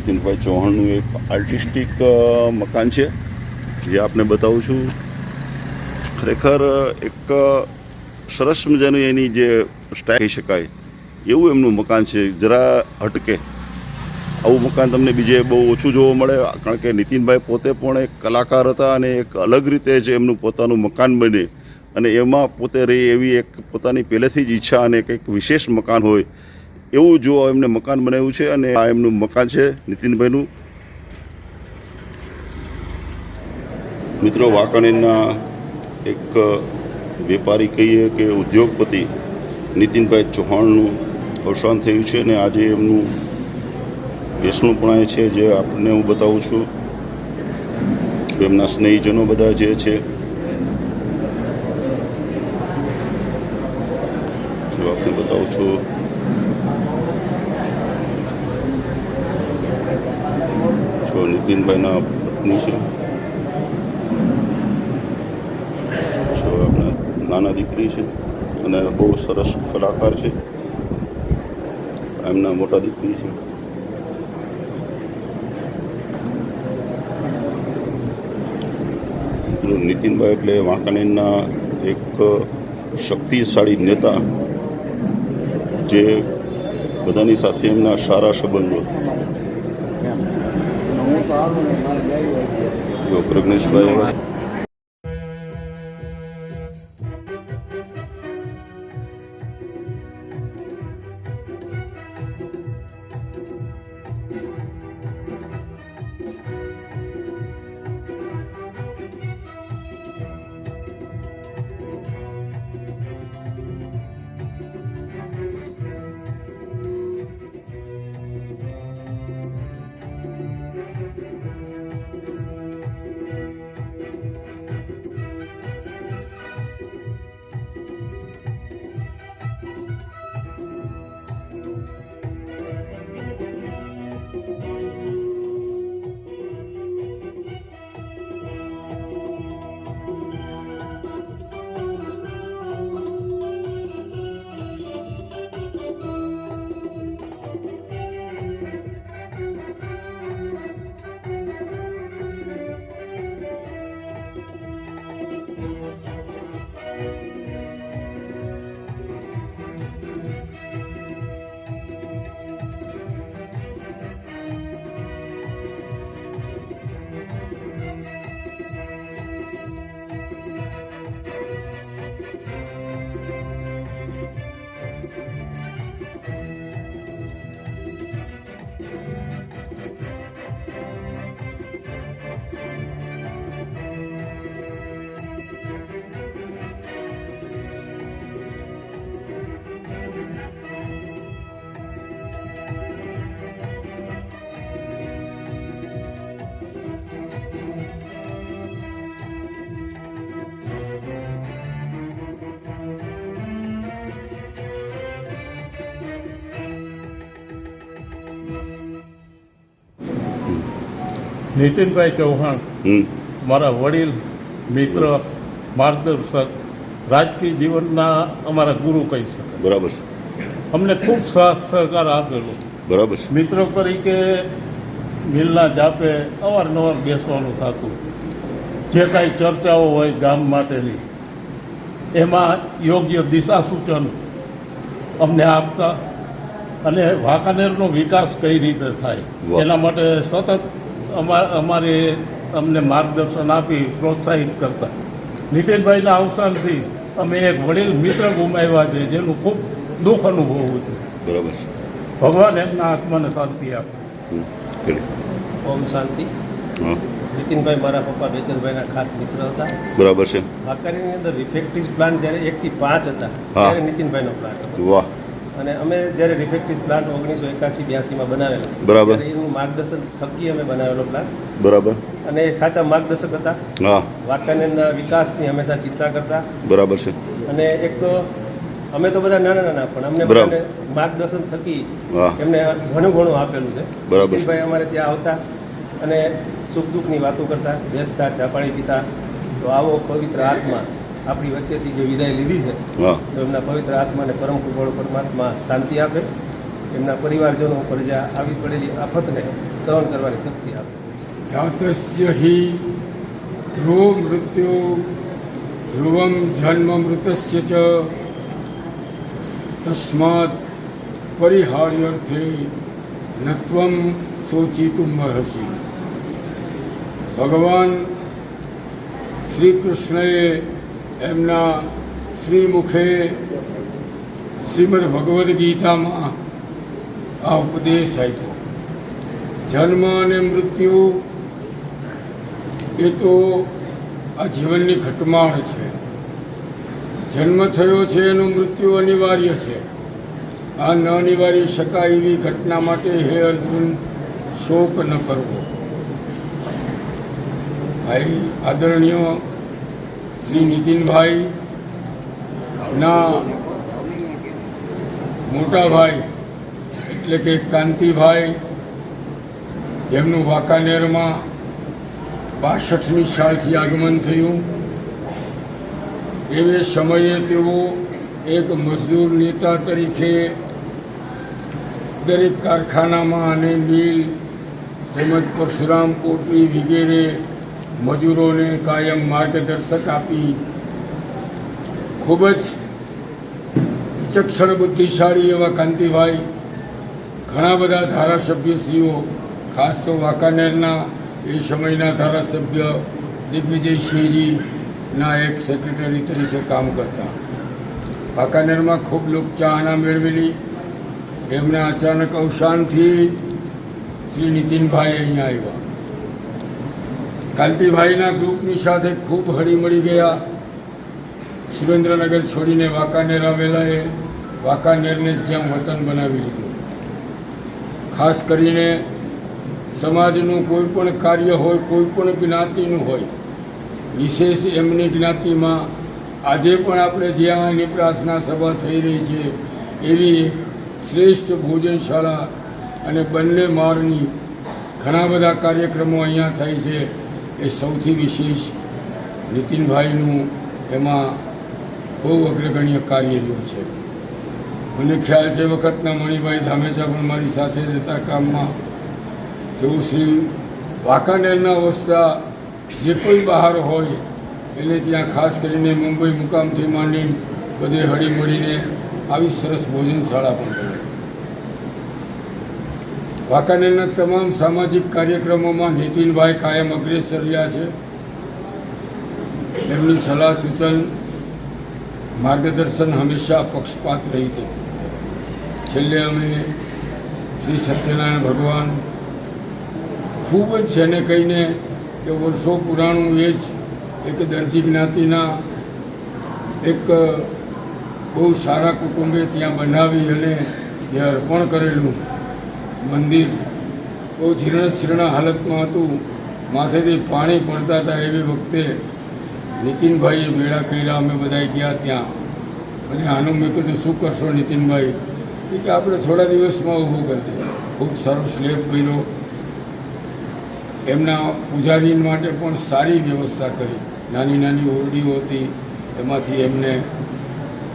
નીતિનભાઈ ચૌહાણનું એક આર્ટિસ્ટિક મકાન છે. જે આપને બતાવું છું. ખરેખર, એક સરસ મજાનું એની જે સ્ટાઇલ કહી શકાય, એવું એમનું મકાન છે. જરા હટકે. આવું મકાન તમને બીજે બહુ ઓછું જોવા મળે, કારણ કે નીતિનભાઈ પોતે પણ એક કલાકાર હતા અને એક અલગ રીતે જ એમનું પોતાનું મકાન બને અને એમાં પોતે રહી એવી એક પોતાની પહેલેથી જ ઈચ્છા અને કંઈક વિશેષ મકાન હોય એવું જો એમને મકાન બનાવ્યું છે અને આ એમનું મકાન છે, નીતિનભાઈનું. મિત્રો વાંકાણીના એક વેપારી કહીએ કે ઉદ્યોગપતિ નીતિનભાઈ ચૌહાણનું અવસાન થયું છે અને આજે એમનું પણ છે જે આપણને હું બતાવું છું. એમના સ્નેહીજનો બધા જે છે, જો આપને બતાવું છું. જો નીતિનભાઈના પત્ની છે જો આપણે નાના દીકરી છે અને બહુ સરસ કલાકાર છે એમના મોટા દીકરી છે નીતિનભાઈ એટલે વાંકાનેરના એક શક્તિશાળી નેતા જે બધાની સાથે એમના સારા સંબંધો પ્રજ્ઞેશભાઈ નીતિનભાઈ ચૌહાણ મારા વડીલ મિત્ર માર્ગદર્શક રાજકીય જીવનના અમારા ગુરુ કહી શકાય. બરાબર. છે અમને ખૂબ સાથ સહકાર આપેલો. બરાબર. મિત્રો તરીકે મિલના જાપે અવારનવાર બેસવાનું થતું. જે કાંઈ ચર્ચાઓ હોય ગામ માટેની એમાં યોગ્ય દિશા સૂચન અમને આપતા અને વાંકાનેરનો વિકાસ કઈ રીતે થાય એના માટે સતત અમારે અમને માર્ગદર્શન આપી પ્રોત્સાહિત કરતા. નીતિનભાઈના અવસાનથી અમે એક વડીલ મિત્ર ગુમાવ્યા છે જેનું ખૂબ દુઃખ અનુભવું છે. બરાબર છે. ભગવાન એમના આત્માને શાંતિ આપે. ઓમ શાંતિ. નીતિનભાઈ મારા પપ્પા બેચરભાઈના ખાસ મિત્ર હતા. બરાબર છે. વાકારીની અંદર રિફેક્ટિવ પ્લાન જ્યારે એકથી પાંચ હતા ત્યારે નીતિનભાઈનો પ્લાન વાહ. અને અમે જ્યારે રિફેક્ટિવ પ્લાન્ટ ઓગણીસો એકાસી બ્યાસીમાં બનાવેલો બરાબર. એનું માર્ગદર્શન થકી અમે બનાવેલો પ્લાન્ટ બરાબર. અને સાચા માર્ગદર્શક હતા. હા. વાંકાનેરના વિકાસની હંમેશા ચિંતા કરતા. બરાબર છે. અને એક અમે તો બધા નાના નાના પણ અમને બધાને માર્ગદર્શન થકી એમને ઘણું ઘણું આપેલું છે. બરાબર. ભાઈ અમારે ત્યાં આવતા અને સુખ દુઃખની વાતો કરતા. બેસતા ચા પાણી પીતા. તો આવો પવિત્ર આત્મા આપણી વચ્ચેથી જે વિદાય લીધી છે તો એમના પવિત્ર આત્માને પરમ કૃપાળુ પરમાત્મા શાંતિ આપે. એમના પરિવારજનો ઉપર જે આવી પડેલી આફતને સહન કરવાની શક્તિ આપે. જાતસ્ય હિ ધ્રુવ મૃત્યુ ધ્રુવમ જન્મ મૃતસ્ય ચ તસ્માત પરિહાર્યર્થે નત્વમ શોચિતુમ મહર્ષિ. ભગવાન શ્રી કૃષ્ણએ એમના શ્રીમુખે શ્રીમદ ભગવદ્ ગીતામાં આ ઉપદેશ આપ્યો. જન્મ અને મૃત્યુ એ તો આ જીવનની ઘટમાળ છે. જન્મ થયો છે એનું મૃત્યુ અનિવાર્ય છે. આ ન અનિવાર્ય શકાય એવી ઘટના માટે હે અર્જુન શોક ન કરવો. ભાઈ, આદરણીય શ્રી નીતિનભાઈ, ના મોટા એટલે કે કાંતિભાઈ, જેમનું વાંકાનેરમાં બાસઠમી સાલથી આગમન થયું. એવે સમયે તેઓ એક મજદૂર નેતા તરીકે દરેક કારખાનામાં અને મિલ, તેમજ પરશુરામ પોટલી વગેરે મજૂરોને કાયમ માર્ગદર્શક આપી ખૂબ જ વિચક્ષણ બુદ્ધિશાળી એવા કાંતિભાઈ, ઘણા બધા ધારાસભ્યશ્રીઓ, ખાસ તો વાંકાનેરના એ સમયના ધારાસભ્ય દિગ્વિજયસિંહજીના એક સેક્રેટરી તરીકે કામ કરતા. વાંકાનેરમાં ખૂબ લોકચાહના મેળવેલી. એમના અચાનક અવસાનથી શ્રી નીતિનભાઈ અહીંયા આવ્યા. કાંતિભાઈના ગ્રુપની સાથે ખૂબ હળીમળી ગયા. સુરેન્દ્રનગર છોડીને વાંકાનેર આવેલા એ વાંકાનેરને જેમ વતન બનાવી લીધું. ખાસ કરીને સમાજનું કોઈ પણ કાર્ય હોય, કોઈ પણ જ્ઞાતિનું હોય, વિશેષ એમની જ્ઞાતિમાં આજે પણ આપણે જ્યાં એની પ્રાર્થના સભા થઈ રહી છે, એવી શ્રેષ્ઠ ભોજનશાળા અને બંને માળની ઘણા બધા કાર્યક્રમો અહીંયા થાય છે. એ સૌથી વિશેષ નીતિનભાઈનું એમાં બહુ અગ્રગણ્ય કાર્ય રહ્યું છે. મને ખ્યાલ છે, વખતના મણિભાઈ ધામેચા પણ મારી સાથે રહેતા કામમાં. તેઓ શ્રી વાંકાનેરના અવસ્થા જે કોઈ બહાર હોય, એને ત્યાં ખાસ કરીને મુંબઈ મુકામથી માંડીને બધે હળીમળીને આવી સરસ ભોજનશાળા પણ વાંકાનેરના તમામ સામાજિક કાર્યક્રમોમાં નીતિનભાઈ કાયમ અગ્રેસર રહ્યા છે. એમની સલાહ સૂચન, માર્ગદર્શન હંમેશા પક્ષપાત રહી હતી. છેલ્લે અમે શ્રી સત્યનારાયણ ભગવાન ખૂબ જ છે ને કહીને કે વર્ષો પુરાણું એ જ એક દરજી જ્ઞાતિના એક બહુ સારા કુટુંબે ત્યાં બનાવી અને જે અર્પણ કરેલું. મંદિર બહુ જીર્ણ શીર્ણ હાલતમાં હતું. માથેથી પાણી પડતા હતા એવી વખતે નીતિનભાઈએ મેળા કર્યા, અમે બધા ગયા ત્યાં. અને આનું મેં કીધું, શું કરશો નીતિનભાઈ? એ કે, આપણે થોડા દિવસમાં ઊભું કરી દઈએ. ખૂબ સારો સ્લેબ કર્યો એમના પૂજારી માટે પણ સારી વ્યવસ્થા કરી. નાની નાની ઓરડીઓ હતી. એમાંથી એમને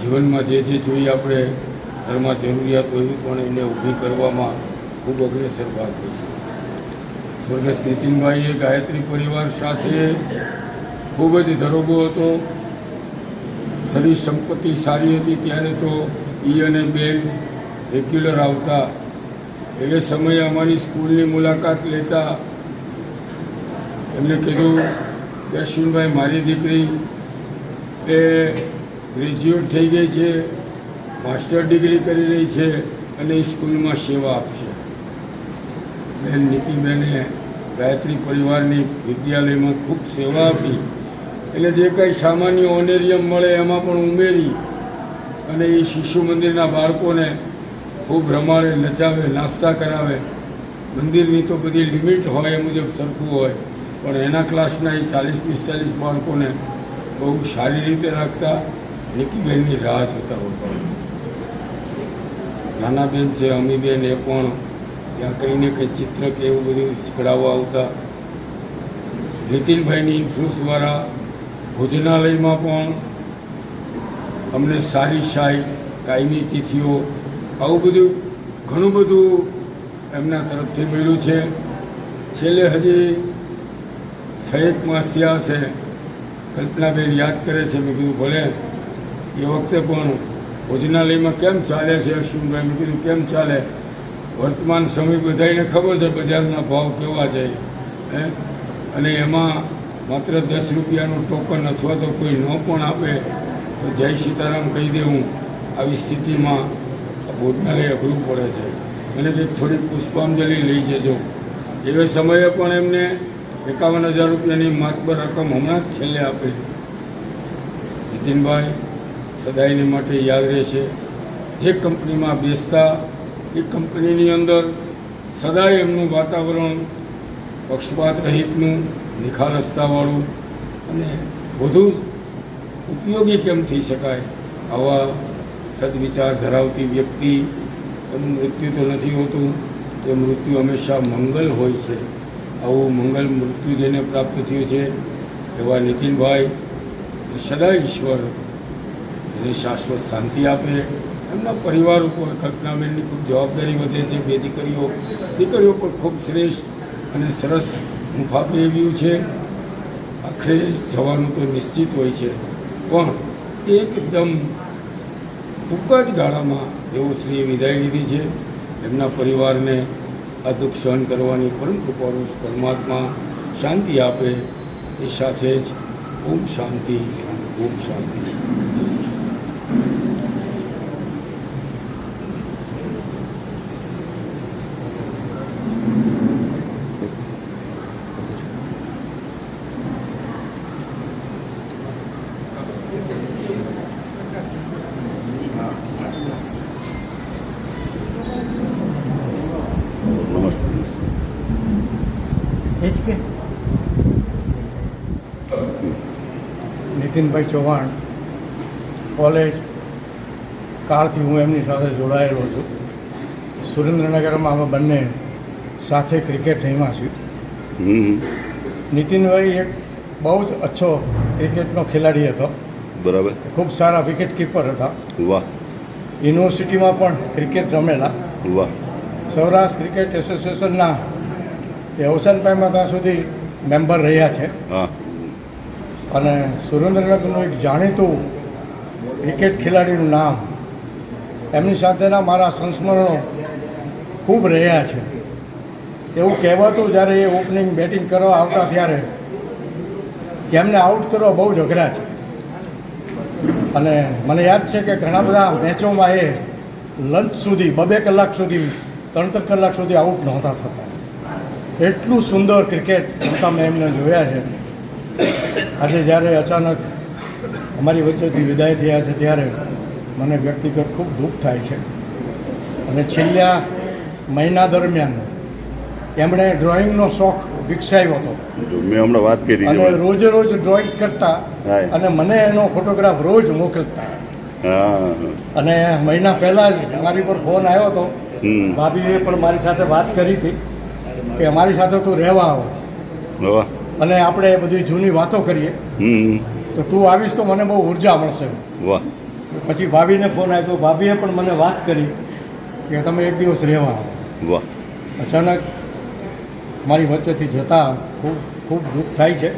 જીવનમાં જે જે જોઈએ આપણે, ઘરમાં જરૂરિયાત હોય પણ એને ઊભી કરવામાં ખૂબ અગ્રેસર ભાગ લીધો સ્વર્ગસ્થ નીતિનભાઈએ ગાયત્રી પરિવાર સાથે ખૂબ જ ધરોગો હતો. શરીર સંપત્તિ સારી હતી, ત્યારે તો ઈ અને બેન રેગ્યુલર આવતા. એ સમયે અમારી સ્કૂલની મુલાકાત લેતા એમને કીધું કે અશ્વિનભાઈ મારી દીકરી એ ગ્રેજ્યુએટ થઈ ગઈ છે, માસ્ટર ડિગ્રી કરી રહી છે અને સ્કૂલમાં સેવા આપશે. બેન નીતિબેને ગાયત્રી પરિવારની વિદ્યાલયમાં ખૂબ સેવા આપી. એટલે જે કાંઈ સામાન્ય ઓનેરિયમ મળે એમાં પણ ઉમેરી અને એ શિશુ મંદિરના બાળકોને ખૂબ રમાડે, નચાવે, નાસ્તા કરાવે. મંદિરની તો બધી લિમિટ હોય એ મુજબ સરખું હોય, પણ એના ક્લાસના એ ચાલીસ પિસ્તાલીસ બાળકોને બહુ સારી રીતે રાખતા નિકીબેનની રાહ જોતા હોય. નાના બેન છે, અમીબેન, એ પણ ત્યાં કંઈ ને કંઈ ચિત્ર કે એવું બધું શીખડાવવા આવતા. નીતિનભાઈની ઇન્ફ્લુઅન્સ દ્વારા ભોજનાલયમાં પણ અમને સારી શાહી કાયમી તિથિઓ આવું બધું ઘણું બધું એમના તરફથી મળ્યું છે. છેલ્લે હજી છ એક માસ થયા હશે. કલ્પનાબેન યાદ કરે છે મેં કીધું, ભલે એ વખતે પણ ભોજનાલયમાં કેમ ચાલે છે અશ્વિનભાઈ? મેં કીધું, કેમ ચાલે? વર્તમાન સમય બધાને ખબર છે બજારના ભાવ કેવા છે, હે? અને એમાં માત્ર દસ રૂપિયાનું ટોકન અથવા તો કોઈ ન પણ આપે, તો જય સીતારામ કહી દેવું, આવી સ્થિતિમાં ભોજનાલય અઘરું પડે છે. અને કંઈક થોડીક પુષ્પાંજલિ લઈ જજો. એવે સમયે પણ એમને એકાવન હજાર રૂપિયાની માતબર રકમ હમણાં જ છેલ્લે આપેલી. નીતિનભાઈ, સદાયની માટે યાદ રહેશે. જે કંપનીમાં બેસતા એ કંપનીની અંદર સદાય એમનું વાતાવરણ, પક્ષપાત રહિતનું નિખાલસતાવાળું અને વધુ ઉપયોગી કેમ થઈ શકાય આવા સદવિચાર ધરાવતી વ્યક્તિ, એનું મૃત્યુ તો નથી હોતું, એ મૃત્યુ હંમેશા મંગલ હોય છે. આવું મંગલ મૃત્યુ જેને પ્રાપ્ત થયું છે, એવા નીતિનભાઈ સદા ઈશ્વર, એને શાશ્વત શાંતિ આપે એમના પરિવાર ઉપર કલ્પનાબેનની ખૂબ જવાબદારી વધે છે, બે દીકરીઓ દીકરીઓ પણ ખૂબ શ્રેષ્ઠ અને સરસ મુફાપે એવ્યું છે. આખરે જવાનું તો નિશ્ચિત હોય છે. પણ એકદમ ટૂંક જ ગાળામાં દેવશ્રીએ વિદાય લીધી છે. એમના પરિવારને આ દુઃખ સહન કરવાની પરમ કૃપાનું પરમાત્મા શાંતિ આપે. એ સાથે જ ઓમ શાંતિ ઓમ શાંતિ નમસ્કાર નીતિનભાઈ ચૌહાણ કોલેજ કાળથી હું એમની સાથે જોડાયેલો છું. સુરેન્દ્રનગરમાં અમે બંને સાથે ક્રિકેટ રમ્યા છીએ. નીતિનભાઈ એક બહુ જ અચ્છો ક્રિકેટનો ખેલાડી હતો. બરાબર. ખૂબ સારા વિકેટ કીપર હતા. વાહ. યુનિવર્સિટીમાં પણ ક્રિકેટ રમેલા. વાહ. સૌરાષ્ટ્ર ક્રિકેટ એસોસિએશનના એ અવસાન પામ્યા ત્યાં સુધી મેમ્બર રહ્યા છે. હા. અને સુરેન્દ્રનગરનું એક જાણીતું ક્રિકેટ ખેલાડીનું નામ એમની સાથેના મારા સંસ્મરણો ખૂબ રહ્યા છે. એવું કહેવાતું જ્યારે એ ઓપનિંગ બેટિંગ કરવા આવતા ત્યારે એમને આઉટ કરવા બહુ અઘરા છે. અને મને યાદ છે કે ઘણા બધા મેચોમાં એ લંચ સુધી, બબે કલાક સુધી, ત્રણ ત્રણ કલાક સુધી આઉટ નહોતા થતા. એટલું સુંદર ક્રિકેટ રમતા મેં એમને જોયા છે. આજે જ્યારે અચાનક અમારી વચ્ચેથી વિદાય થયા છે ત્યારે મને વ્યક્તિગત ખૂબ દુઃખ થાય છે. અને છેલ્લા મહિના દરમિયાન એમણે ડ્રોઈંગનો શોખ વિકસાવ્યો હતો. મેં હમણાં વાત કરી અને રોજે રોજ ડ્રોઈંગ કરતા અને મને એનો ફોટોગ્રાફ રોજ મોકલતા. હા. અને મહિના પહેલાં જ મારી પર ફોન આવ્યો હતો. ભાભીએ પણ મારી સાથે વાત કરી હતી કે અમારી સાથે તું રહેવા આવો. અને આપણે બધી જૂની વાતો કરીએ. તો તું આવીશ તો મને બહુ ઊર્જા મળશે. વાહ. પછી ભાભીને ફોન આવ્યો ભાભીએ પણ મને વાત કરી કે તમે એક દિવસ રહેવા વાહ. અચાનક મારી વચ્ચેથી જતા ખૂબ ખૂબ દુઃખ થાય છે.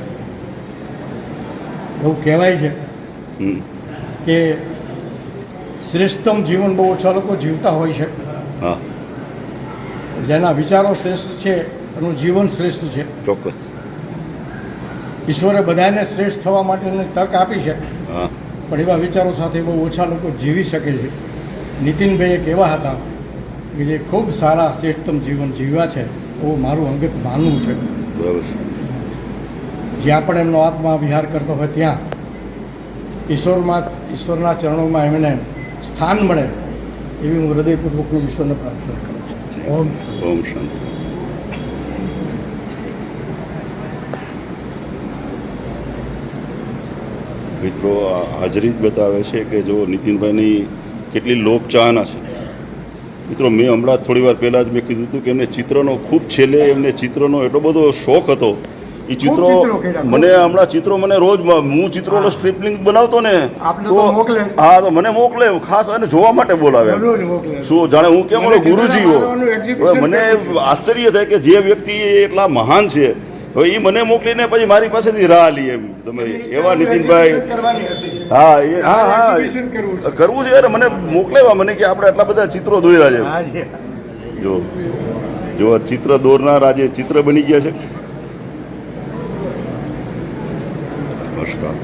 એવું કહેવાય છે કે શ્રેષ્ઠતમ જીવન બહુ ઓછા લોકો જીવતા હોય છે. હા. જેના વિચારો શ્રેષ્ઠ છે એનું જીવન શ્રેષ્ઠ છે. ચોક્કસ. ઈશ્વરે બધાને શ્રેષ્ઠ થવા માટેની તક આપી છે. પણ એવા વિચારો સાથે બહુ ઓછા લોકો જીવી શકે છે. નીતિનભાઈ એક એવા હતા કે જે ખૂબ સારા શ્રેષ્ઠતમ જીવન જીવ્યા છે એવું મારું અંગત માનવું છે. બરાબર જ્યાં પણ એમનો આત્મા વિહાર કરતો હોય ત્યાં ઈશ્વરમાં ઈશ્વરના ચરણોમાં એમને સ્થાન મળે એવી હું હૃદયપૂર્વકની ઈશ્વરને પ્રાર્થના કરું છું. ઓમ ઓમ શાંતિ. મિત્રો હાજરી જ બતાવે છે કે જો નીતિનભાઈની કેટલી લોકચાહના છે. મિત્રો મેં હમણાં થોડી વાર પહેલાં જ મેં કીધું હતું કે એમને ચિત્રનો ખૂબ છેલ્લે એમને ચિત્રનો એટલો બધો શોખ હતો. એ ચિત્રો મને હમણાં ચિત્રો મને રોજ હું ચિત્રો સ્ટ્રીપલિંગ બનાવતો ને તો હા તો મને મોકલે ખાસ અને જોવા માટે બોલાવે. શું જાણે હું કેમ ઓલો મને ગુરુજી હો કીધું ને exhibition હવે મને આશ્ચર્ય થાય કે જે વ્યક્તિ એટલા મહાન છે. હવે એ મને મોકલીને પછી મારી પાસેથી રાહ લી એમ. તમે એવા નીતિનભાઈ હા એ હા હા. કરવું છે. અરે મને મોકલેવા મને કે આપણે આટલા બધા ચિત્રો દોર્યા છે. જો જો આ ચિત્ર દોરનાર આજે ચિત્ર બની ગયા છે. નમસ્કાર.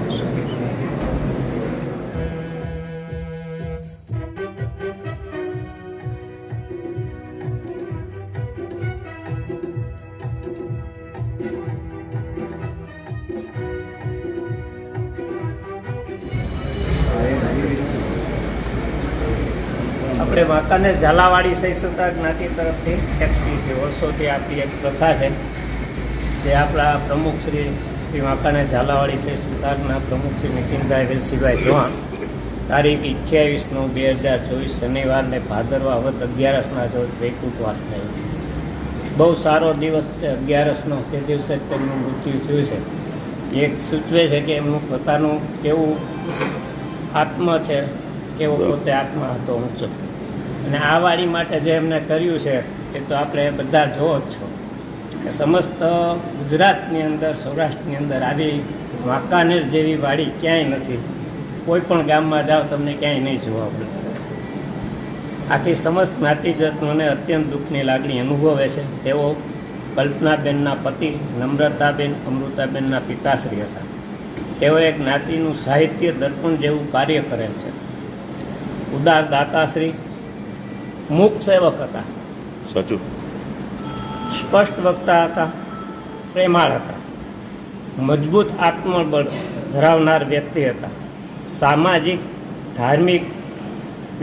વાંકાનેર ઝાલાવાડી સહિષ્ણુતા જ્ઞાતિ તરફથી ટેક્સટી છે, વર્ષોથી આપણી એક પ્રથા છે જે આપણા પ્રમુખ શ્રી શ્રી વાંકાનેર ઝાલાવાડી સહિષ્ણુતાના પ્રમુખ શ્રી નીતિનભાઈ વેલસીભાઈ ચૌહાણ તારીખ અઠ્યાવીસ નવ બે હજાર ચોવીસ શનિવારને ભાદરવા વધ અગિયારસના રોજ વૈકુંઠવાસ થાય છે. બહુ સારો દિવસ છે, અગિયારસનો. તે દિવસે જ તેમનું મૃત્યુ થયું છે. જે સૂચવે છે કે એમનું પોતાનું કેવું આત્મા છે, કેવો પોતે આત્મા હતો ઊંચો અને આ વાડી માટે જે એમને કર્યું છે, એ તો આપણે બધા જોવો જ છો. કે સમસ્ત ગુજરાતની અંદર, સૌરાષ્ટ્રની અંદર આવી વાંકાનેર જેવી વાડી ક્યાંય નથી. કોઈ પણ ગામમાં જાઓ, તમને ક્યાંય નહીં જોવા મળે. આથી સમસ્ત જ્ઞાતિજનોને અત્યંત દુઃખની લાગણી અનુભવે છે. તેઓ કલ્પનાબેનના પતિ, નમ્રતાબેન, અમૃતાબેનના પિતાશ્રી હતા. તેઓએ જ્ઞાતિનું સાહિત્ય દર્પણ જેવું કાર્ય કરેલ છે. ઉદાર દાતાશ્રી મૂક સેવક હતા. સાચું. સ્પષ્ટ વક્તા હતા પ્રેમાળ હતા. મજબૂત આત્મબળ ધરાવનાર વ્યક્તિ હતા. સામાજિક ધાર્મિક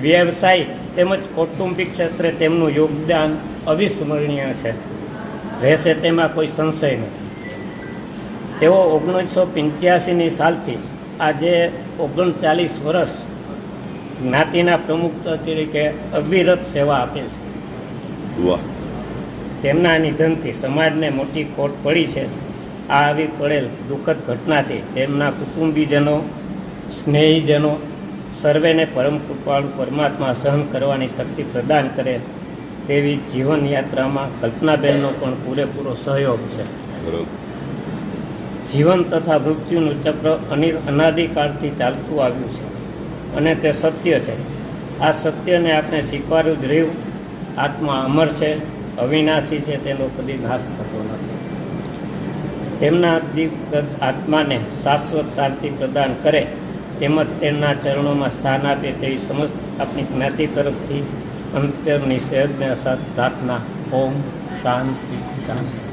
વ્યવસાયિક તેમજ કૌટુંબિક ક્ષેત્રે તેમનું યોગદાન અવિસ્મરણીય છે. રહેશે તેમાં કોઈ સંશય નથી. તેઓ ઓગણીસો પંચ્યાસીની સાલથી આજે ઓગણચાલીસ વર્ષ જ્ઞાતિના પ્રમુખ તરીકે અવિરત સેવા આપે છે. તેમના નિધનથી સમાજને મોટી ખોટ પડી છે. આ આવી પડેલ દુઃખદ ઘટનાથી તેમના કુટુંબીજનો સ્નેહીજનો સર્વેને પરમ કૃપાળુ પરમાત્મા સહન કરવાની શક્તિ પ્રદાન કરે તેવી જીવનયાત્રામાં કલ્પનાબેનનો પણ પૂરેપૂરો સહયોગ છે. જીવન તથા મૃત્યુનું ચક્ર અનિર અનાદિકાળથી ચાલતું આવ્યું છે. અને તે સત્ય છે. આ સત્યને આપણે સ્વીકાર્યું જ રહ્યું. આત્મા અમર છે, અવિનાશી છે તેનો કદી નાશ થતો નથી. તેમના દિવગત આત્માને શાશ્વત શાંતિ પ્રદાન કરે, તેમજ તેમના ચરણોમાં સ્થાન આપે તેવી સમસ્ત આપણી જ્ઞાતિ તરફથી અંતરની અસાત પ્રાર્થના. ઓમ શાંતિ શાંતિ.